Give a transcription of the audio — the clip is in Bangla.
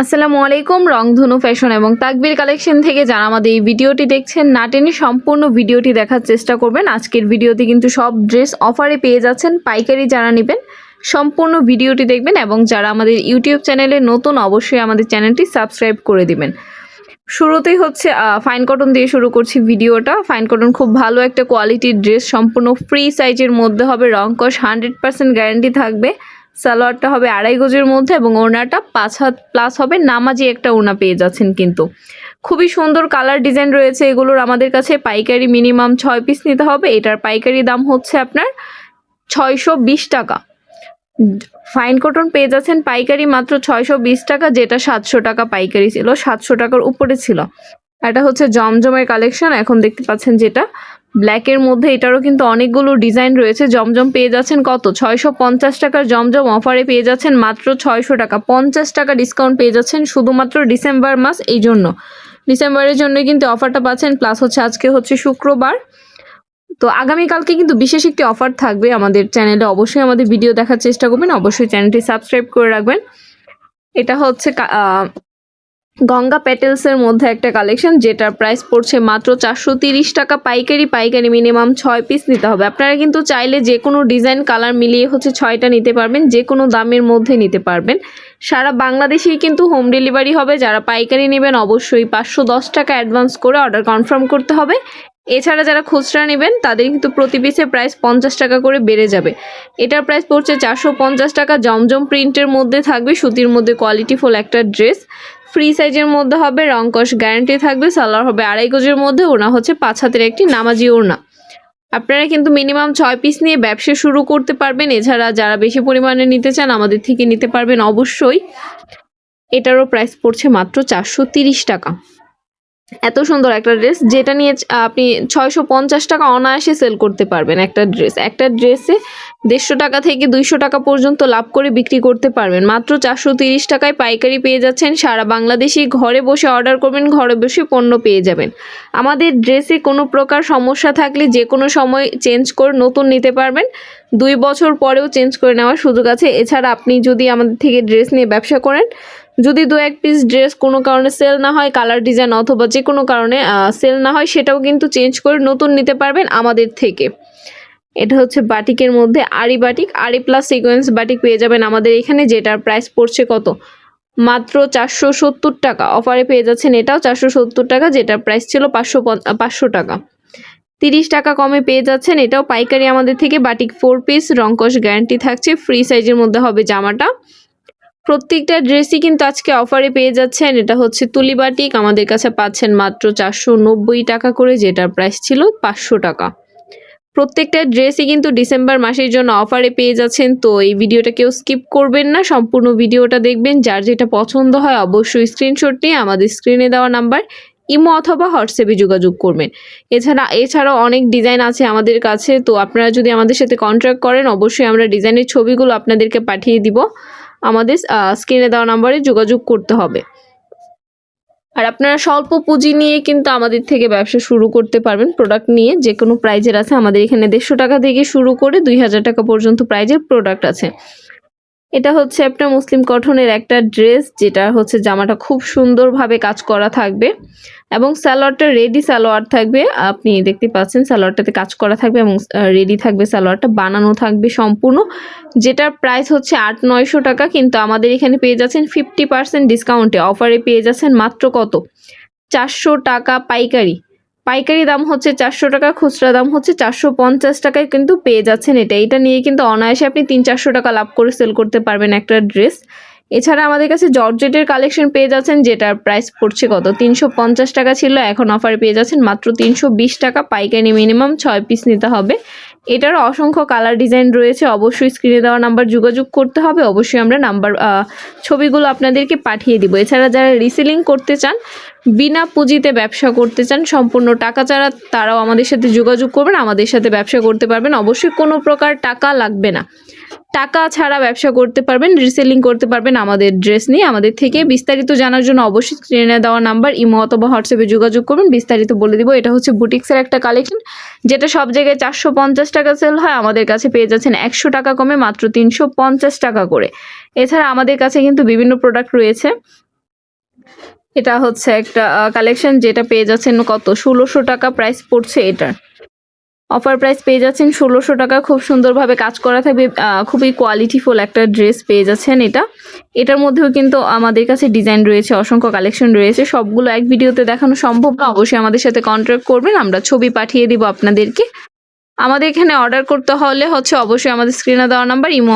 আসসালামু আলাইকুম, রংধনু ফ্যাশন এবং তাকবির কালেকশন থেকে যারা আমাদের এই ভিডিওটি দেখছেন, না টেনে সম্পূর্ণ ভিডিওটি দেখার চেষ্টা করবেন। আজকের ভিডিওতে কিন্তু সব ড্রেস অফারে পেয়ে যাচ্ছেন পাইকারি যারা নেবেন, সম্পূর্ণ ভিডিওটি দেখবেন এবং যারা আমাদের ইউটিউব চ্যানেলে নতুন অবশ্যই আমাদের চ্যানেলটি সাবস্ক্রাইব করে দিবেন। শুরুতেই হচ্ছে ফাইন কটন দিয়ে শুরু করছি ভিডিওটা। ফাইন কটন খুব ভালো একটা কোয়ালিটির ড্রেস সম্পূর্ণ ফ্রি সাইজের মধ্যে হবে, রং কস হান্ড্রেড পার্সেন্ট গ্যারান্টি থাকবে। সালোয়ারটা হবে আড়াই গজের মধ্যে এবং ওড়নাটা পাঁচ হাত প্লাস হবে। নামাজি একটা ওড়না পেয়ে যাচ্ছেন কিন্তু। খুবই সুন্দর কালার ডিজাইন রয়েছে এগুলোর। আমাদের কাছে পাইকারি মিনিমাম ছয় পিস নিতে হবে। এটার পাইকারি দাম হচ্ছে আপনার ছয়শো বিশ টাকা। ফাইন কটন পেয়ে যাচ্ছেন পাইকারি মাত্র ছয়শো বিশ টাকা, যেটা সাতশো টাকা পাইকারি ছিল, সাতশো টাকার উপরে ছিল। এটা হচ্ছে জমজমের কালেকশন এখন দেখতে পাচ্ছেন যেটা। ব্ল্যাকের মধ্যে এটারও কিন্তু অনেকগুলো ডিজাইন রয়েছে। জমজম পেয়ে যাচ্ছেন কত? ছয়শো পঞ্চাশ টাকার জমজম অফারে পেয়ে যাচ্ছেন মাত্র ছয়শো টাকা। পঞ্চাশ টাকা ডিসকাউন্ট পেয়ে যাচ্ছেন শুধুমাত্র ডিসেম্বর মাস এই জন্য। ডিসেম্বরের জন্য কিন্তু অফারটা পাচ্ছেন প্লাস হচ্ছে আজকে হচ্ছে শুক্রবার। তো আগামীকালকে কিন্তু বিশেষ একটি অফার থাকবে আমাদের চ্যানেলে অবশ্যই আমাদের ভিডিও দেখার চেষ্টা করবেন। অবশ্যই চ্যানেলটি সাবস্ক্রাইব করে রাখবেন। এটা হচ্ছে গঙ্গা প্যাটেলসের মধ্যে একটা কালেকশন যেটার প্রাইস পড়ছে মাত্র চারশো তিরিশ টাকা। পাইকারি পাইকারি মিনিমাম ছয় পিস নিতে হবে। আপনারা কিন্তু চাইলে যে কোনো ডিজাইন কালার মিলিয়ে হচ্ছে ছয়টা নিতে পারবেন, যে কোনো দামের মধ্যে নিতে পারবেন। সারা বাংলাদেশেই কিন্তু হোম ডেলিভারি হবে। যারা পাইকারি নেবেন অবশ্যই পাঁচশো দশ টাকা অ্যাডভান্স করে অর্ডার কনফার্ম করতে হবে। এছাড়া যারা খুচরা নেবেন, তাদের কিন্তু প্রতি পিসে প্রাইস পঞ্চাশ টাকা করে বেড়ে যাবে। এটার প্রাইস পড়ছে চারশো পঞ্চাশ টাকা। জমজম প্রিন্টের মধ্যে থাকবে। সুতির মধ্যে কোয়ালিটিফুল একটা ড্রেস ফ্রি সাইজের মধ্যে হবে রংকশ গ্যারান্টি থাকবে, সালোয়ার হবে আড়াই গজের মধ্যে ওনা হচ্ছে পাঁচ হাতের একটি নামাজি ওড়না। আপনারা কিন্তু মিনিমাম ছয় পিস নিয়ে ব্যবসা শুরু করতে পারবেন, এছাড়া যারা বেশি পরিমাণে নিতে চান আমাদের থেকে নিতে পারবেন অবশ্যই। এটারও প্রাইস পড়ছে মাত্র চারশো টাকা। এত সুন্দর একটা ড্রেস যেটা নিয়ে আপনি ছয়শো পঞ্চাশ টাকা অনায়াসে সেল করতে পারবেন একটা ড্রেস একটা ড্রেসে দেড়শো টাকা থেকে দুইশো টাকা পর্যন্ত লাভ করে বিক্রি করতে পারবেন। মাত্র চারশো তিরিশ টাকায় পাইকারি পেয়ে যাচ্ছেন সারা বাংলাদেশেই ঘরে বসে অর্ডার করবেন, ঘরে বসে পণ্য পেয়ে যাবেন। আমাদের ড্রেসে কোনো প্রকার সমস্যা থাকলে যে কোনো সময় চেঞ্জ করে নতুন নিতে পারবেন। দুই বছর পরেও চেঞ্জ করে নেওয়ার সুযোগ আছে। এছাড়া আপনি যদি আমাদের থেকে ড্রেস নিয়ে ব্যবসা করেন যদি দু এক পিস ড্রেস কোনো কারণে সেল না হয় কালার ডিজাইন অথবা যে কোনো কারণে সেল না হয়, সেটাও কিন্তু চেঞ্জ করে নতুন নিতে পারবেন আমাদের থেকে। এটা হচ্ছে বাটিকের মধ্যে আরি বাটিক আরি প্লাস সিকোয়েন্স বাটিক পেয়ে যাবেন আমাদের এখানে, যেটার প্রাইস পড়ছে কত? মাত্র চারশো সত্তর টাকা। অফারে পেয়ে যাচ্ছেন এটাও চারশো সত্তর টাকা, যেটার প্রাইস ছিল পাঁচশো পাঁচশো টাকা। তিরিশ টাকা কমে পেয়ে যাচ্ছেন এটাও পাইকারি আমাদের থেকে, বাটিক ফোর পিস রংকশ গ্যারান্টি থাকছে ফ্রি সাইজের মধ্যে হবে জামাটা। প্রত্যেকটা ড্রেসই কিন্তু আজকে অফারে পেয়ে যাচ্ছেন। এটা হচ্ছে তুলি বাটিক। আমাদের কাছে পাচ্ছেন মাত্র চারশো নব্বই টাকা করে, যেটার প্রাইস ছিল পাঁচশো টাকা। প্রত্যেকটা ড্রেসই কিন্তু ডিসেম্বর মাসের জন্য অফারে পেয়ে যাচ্ছেন। তো এই ভিডিওটা কেউ স্কিপ করবেন না। সম্পূর্ণ ভিডিওটা দেখবেন। যার যেটা পছন্দ হয় অবশ্যই স্ক্রিনশট নিয়ে আমাদের স্ক্রিনে দেওয়া নাম্বার ইমো অথবা হোয়াটসঅ্যাপে যোগাযোগ করবেন। এছাড়া, এছাড়াও অনেক ডিজাইন আছে আমাদের কাছে। তো আপনারা যদি আমাদের সাথে কন্ট্যাক্ট করেন, অবশ্যই আমরা ডিজাইনের ছবিগুলো আপনাদেরকে পাঠিয়ে দিব। আমাদের স্ক্রিনে দেওয়া নাম্বারে যোগাযোগ করতে হবে। আর আপনারা স্বল্প পুঁজি নিয়ে কিন্তু আমাদের থেকে ব্যবসা শুরু করতে পারবেন। প্রোডাক্ট নিয়ে যে কোনো প্রাইজের আছে। আমাদের এখানে দেড়শো টাকা থেকে শুরু করে দুই হাজার টাকা পর্যন্ত প্রাইজের প্রোডাক্ট আছে। এটা হচ্ছে আপনার মুসলিম কটনের একটা ড্রেস, যেটা হচ্ছে জামাটা খুব সুন্দরভাবে কাজ করা থাকবে এবং সালোয়ারটা রেডি সালোয়ার থাকবে। আপনি দেখতে পাচ্ছেন সালোয়ারটাতে কাজ করা থাকবে এবং রেডি থাকবে সালোয়ারটা, বানানো থাকবে সম্পূর্ণ, যেটার প্রাইস হচ্ছে আট নয়শো টাকা, কিন্তু আমাদের এখানে পেয়ে যাচ্ছেন ফিফটি পার্সেন্ট ডিসকাউন্টে অফারে পেয়ে যাচ্ছেন মাত্র কত? চারশো টাকা পাইকারি। পাইকারি দাম হচ্ছে চারশো টাকা, খুচরা দাম হচ্ছে চারশো পঞ্চাশ টাকায় কিন্তু পেয়ে যাচ্ছেন এটা। এটা নিয়ে কিন্তু অনায়াসে আপনি তিন চারশো টাকা লাভ করে সেল করতে পারবেন একটা ড্রেস এছাড়া আমাদের কাছে জর্জেটের কালেকশন পেয়ে যাচ্ছেন, যেটার প্রাইস পড়ছে কত? তিনশো পঞ্চাশ টাকা ছিল, এখন অফার পেয়ে যাচ্ছেন মাত্র তিনশো বিশ টাকা। পাইকারি মিনিমাম ছয় পিস নিতে হবে। এটার অসংখ্য কালার ডিজাইন রয়েছে, অবশ্যই স্ক্রিনে দেওয়া নাম্বার যোগাযোগ করতে হবে, অবশ্যই আমরা নাম্বার ছবিগুলো আপনাদেরকে পাঠিয়ে দিব। এছাড়া যারা রিসেলিং করতে চান, বিনা পুঁজিতে ব্যবসা করতে চান, সম্পূর্ণ টাকা ছাড়া তারাও আমাদের সাথে যোগাযোগ করবেন, আমাদের সাথে ব্যবসা করতে পারবেন। অবশ্যই কোনো প্রকার টাকা লাগবে না। টাকা ছাড়া ব্যবসা করতে পারবেন রিসেলিং করতে পারবেন আমাদের ড্রেস নিয়ে। আমাদের থেকে বিস্তারিত জানার জন্য অবশ্যই স্ক্রিনে দেওয়া নাম্বার, ইমো অথবা হোয়াটসঅ্যাপে যোগাযোগ করবেন বিস্তারিত বলে দিব, এটা হচ্ছে বুটিক্সের একটা কালেকশন যেটা সব জায়গায় চারশো পঞ্চাশ টাকা সেল হয়। আমাদের কাছে পেয়ে যাচ্ছেন একশো টাকা কমে মাত্র তিনশো পঞ্চাশ টাকা করে। এছাড়া আমাদের কাছে কিন্তু বিভিন্ন প্রোডাক্ট রয়েছে। এটা হচ্ছে একটা কালেকশন যেটা পেয়ে যাচ্ছেন কত? ষোলোশো টাকা প্রাইস পড়ছে এটার। অফার প্রাইস পেয়ে যাচ্ছেন ষোলোশো টাকা। খুব সুন্দরভাবে কাজ করা থাকবে। খুবই কোয়ালিটিফুল একটা ড্রেস পেয়ে যাচ্ছেন এটা। এটার মধ্যেও কিন্তু আমাদের কাছে ডিজাইন রয়েছে, অসংখ্য কালেকশন রয়েছে। সবগুলো এক ভিডিওতে দেখানো সম্ভব না। অবশ্যই আমাদের সাথে কন্ট্যাক্ট করবেন। আমরা ছবি পাঠিয়ে দিব আপনাদেরকে। আমাদের এখানে অর্ডার করতে হলে হচ্ছে অবশ্যই আমাদের স্ক্রিনে দেওয়া নাম্বার ইমো